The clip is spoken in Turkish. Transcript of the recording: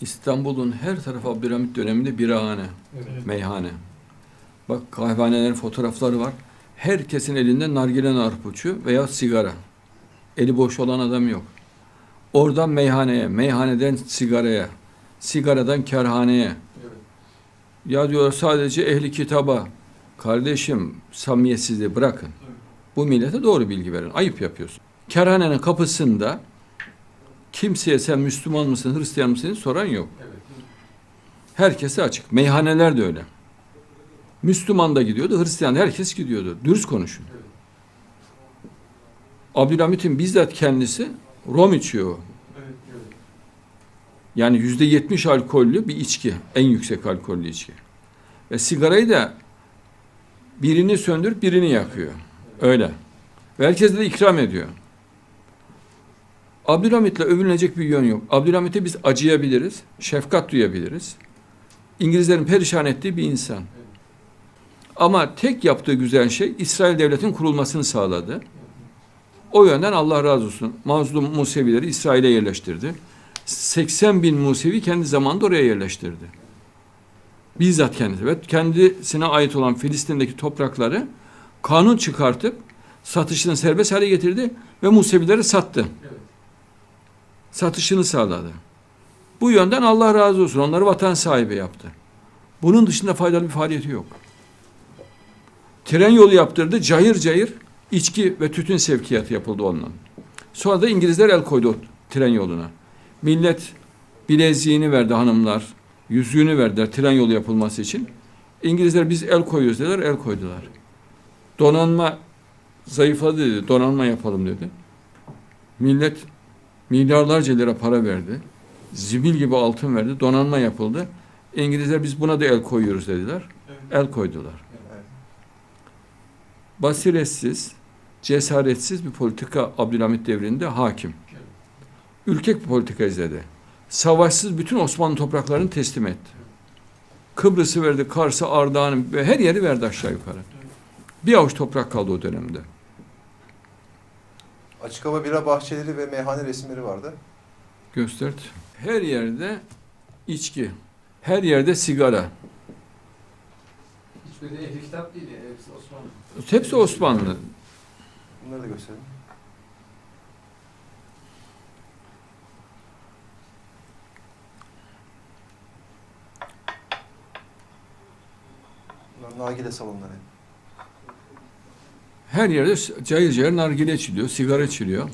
İstanbul'un her tarafı Abdülhamit döneminde birahane, Evet. meyhane. Bak kahvehanelerin fotoğrafları var. Herkesin elinde nargile narpuçu veya sigara. Eli boş olan adam yok. Oradan meyhaneye, meyhaneden sigaraya, sigaradan kerhaneye. Evet. Ya diyor sadece ehli kitaba. Kardeşim samimiyetsizliği bırakın. Bu millete doğru bilgi verin. Ayıp yapıyorsun. Kerhanenin kapısında kimseye sen Müslüman mısın, Hristiyan mısın soran yok. Herkese açık. Meyhaneler de öyle. Müslüman da gidiyordu, Hristiyan da herkes gidiyordu. Dürüst konuşun. Abdülhamit'in bizzat kendisi rom içiyor. Yani yüzde yetmiş alkollü bir içki. En yüksek alkollü içki. Ve sigarayı da birini söndürüp birini yakıyor. Öyle. Ve herkese de ikram ediyor. Abdülhamit'le övünecek bir yön yok. Abdülhamit'e biz acıyabiliriz, şefkat duyabiliriz. İngilizlerin perişan ettiği bir insan. Ama tek yaptığı güzel şey İsrail devletinin kurulmasını sağladı. O yönden Allah razı olsun. Mazlum Musevileri İsrail'e yerleştirdi. 80 bin Musevi kendi zamanında oraya yerleştirdi. Bizzat kendisi ve kendisine ait olan Filistin'deki toprakları kanun çıkartıp satışını serbest hale getirdi ve Musevileri sattı. Satışını sağladı. Bu yönden Allah razı olsun. Onları vatan sahibi yaptı. Bunun dışında faydalı bir faaliyeti yok. Tren yolu yaptırdı. Cayır cayır içki ve tütün sevkiyatı yapıldı onunla. Sonra da İngilizler el koydu o tren yoluna. Millet bileziğini verdi hanımlar. Yüzüğünü verdiler tren yolu yapılması için. İngilizler biz el koyuyoruz dediler, el koydular. Donanma zayıfladı dedi, donanma yapalım dedi. Millet milyarlarca lira para verdi. Zibil gibi altın verdi, donanma yapıldı. İngilizler biz buna da el koyuyoruz dediler. El koydular. Basiretsiz, cesaretsiz bir politika Abdülhamit devrinde hakim. Ürkek bir politika izledi. Savaşsız bütün Osmanlı topraklarını teslim etti. Kıbrıs'ı verdi, Kars'ı, Ardahan'ı ve her yeri verdi aşağı yukarı. Bir avuç toprak kaldı o dönemde. Açık hava bira bahçeleri ve meyhane resimleri vardı. Göstert. Her yerde içki, her yerde sigara. Hiçbiri ehli kitap değil yani. Hepsi Osmanlı. Hepsi Osmanlı. Bunları da gösterelim. Bunlar nargile salonları. Her yerde cayır cayır nargile içiliyor, sigara içiliyor.